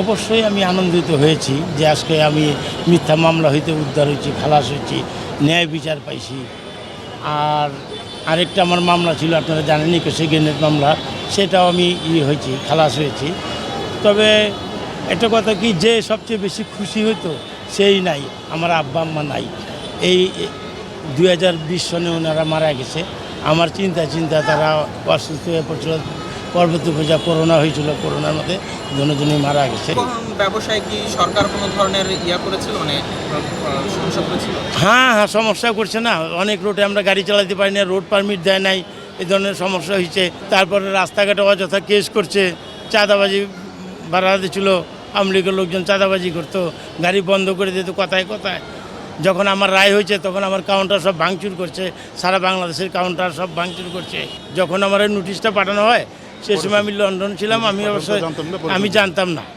অবশ্যই আমি আনন্দিত হয়েছি যে আজকে আমি মিথ্যা মামলা হইতে উদ্ধার হয়েছি, খালাস হয়েছি, ন্যায় বিচার পাইছি। আর আরেকটা আমার মামলা ছিল, আপনারা জানেন জানেনই সেকেন্ডের মামলা, সেটাও আমি ই হয়েছি, খালাস হয়েছি। তবে একটা কথা কি, যে সবচেয়ে বেশি খুশি হইতো, সেই নাই, আমার আব্বা আম্মা নাই। এই দুই হাজার বিশ সনে ওনারা মারা গেছে। আমার চিন্তা চিন্তা, তারা অসুস্থ হয়ে পড়ছিল পরবর্তী পূজা করোনা হয়েছিল করোনার মধ্যে দুজনই মারা গেছে। ব্যবসায় কি সরকার কোনো ধরনের ইয়া করেছিল? মানে সমস্যা করেছিল? হ্যাঁ হ্যাঁ সমস্যা করছে না। অনেক রোডে আমরা গাড়ি চালাতে পারি না রোড পারমিট দেয় নাই এই ধরনের সমস্যা হয়েছে। তারপরে রাস্তাঘাটে অযথা কেস করছে চাঁদাবাজি বাড়া দিচ্ছিল আওয়ামী লীগের লোকজন চাঁদাবাজি করতো গাড়ি বন্ধ করে দিত কথায় কথায়। যখন আমার রায় হয়েছে তখন আমার কাউন্টার সব ভাঙচুর করছে সারা বাংলাদেশের কাউন্টার সব ভাঙচুর করছে। যখন আমার নোটিশটা পাঠানো হয় সে সময় আমি লন্ডন ছিলাম আমি অবশ্যই আমি জানতাম না।